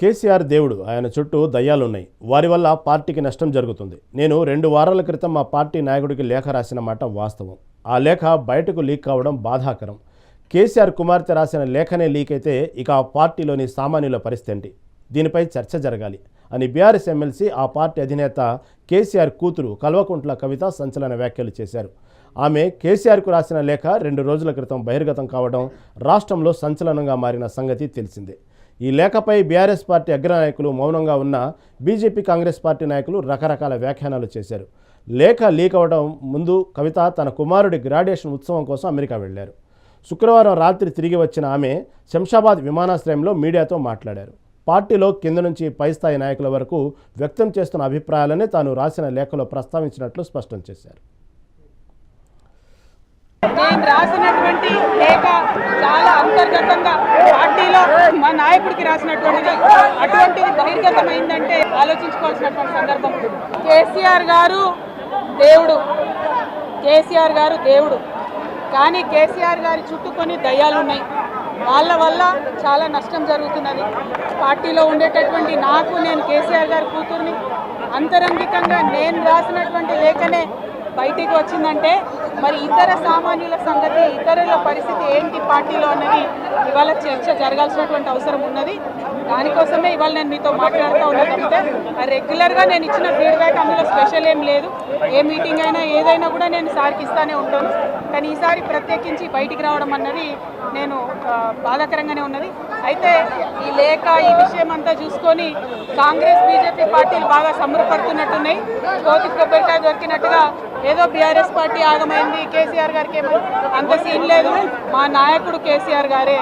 కేసీఆర్ దేవుడు ఆయన చుట్టూ దయ్యాలున్నాయి. వారి వల్ల పార్టీకి నష్టం జరుగుతుంది. నేను రెండు వారాల క్రితం మా పార్టీ నాయకుడికి లేఖ రాసిన మాట వాస్తవం. ఆ లేఖ బయటకు లీక్ కావడం బాధాకరం. కేసీఆర్ కుమార్తె రాసిన లేఖనే లీక్ అయితే ఇక ఆ పార్టీలోని సామాన్యుల పరిస్థితి ఏంటి? దీనిపై చర్చ జరగాలి అని బీఆర్ఎస్ ఎమ్మెల్సీ ఆ పార్టీ అధినేత కేసీఆర్ కూతురు కల్వకుంట్ల కవిత సంచలన వ్యాఖ్యలు చేశారు. ఆమె కేసీఆర్కు రాసిన లేఖ రెండు రోజుల క్రితం బహిర్గతం కావడం రాష్ట్రంలో సంచలనంగా మారిన సంగతి తెలిసిందే. ఈ లేఖపై బీఆర్ఎస్ పార్టీ అగ్రనాయకులు మౌనంగా ఉన్న బీజేపీ కాంగ్రెస్ పార్టీ నాయకులు రకరకాల వ్యాఖ్యానాలు చేశారు. లేఖ లీక్ అవడం ముందు కవిత తన కుమారుడి గ్రాడ్యుయేషన్ ఉత్సవం కోసం అమెరికా వెళ్ళారు శుక్రవారం రాత్రి తిరిగి వచ్చిన ఆమె శంషాబాద్ విమానాశ్రయంలో మీడియాతో మాట్లాడారు. పార్టీలో కింద నుంచి పై స్థాయి నాయకుల వరకు వ్యక్తం చేస్తున్న అభిప్రాయాలనే తాను రాసిన లేఖలో ప్రస్తావించినట్లు స్పష్టం చేశారు. నేను రాసినటువంటి లేఖ చాలా అంతర్గతంగా పార్టీలో మా నాయకుడికి రాసినటువంటిది అటువంటిది బహిర్గతమైందంటే ఆలోచించుకోవాల్సినటువంటి సందర్భం. కేసీఆర్ గారు దేవుడు. కేసీఆర్ గారు దేవుడు. కానీ కేసీఆర్ గారి చుట్టూ కొన్ని దయ్యాలు ఉన్నాయి వాళ్ళ వల్ల చాలా నష్టం జరుగుతున్నది. పార్టీలో ఉండేటటువంటి నాకు నేను కేసీఆర్ గారి కూతుర్ని అంతరంగికంగా నేను రాసినటువంటి లేఖనే బయటికి వచ్చిందంటే మరి ఇతర సామాన్యుల సంగతి ఇతరుల పరిస్థితి ఏంటి పార్టీలో అన్నది ఇవాళ చర్చ జరగాల్సినటువంటి అవసరం ఉన్నది. దానికోసమే ఇవాళ నేను మీతో మాట్లాడుతూ ఉన్నా తప్పితే రెగ్యులర్గా నేను ఇచ్చిన ఫీడ్బ్యాక్ అందులో స్పెషల్ ఏం లేదు. ఏ మీటింగ్ అయినా ఏదైనా కూడా నేను సార్కి ఇస్తానే ఉంటాను. కానీ ఈసారి ప్రత్యేకించి బయటికి రావడం అన్నది నేను బాధాకరంగానే ఉన్నది. అయితే ఈ లేఖ ఈ విషయం అంతా చూసుకొని కాంగ్రెస్ బీజేపీ పార్టీలు బాగా సంబరపడుతున్నట్టున్నాయి కోతి కొబ్బరికాయ దొరికినట్టుగా ఏదో బీఆర్ఎస్ పార్టీ ఆగమైంది కేసీఆర్ గారికి ఏమో అంత సీన్ లేదు. మా నాయకుడు కేసీఆర్ గారే.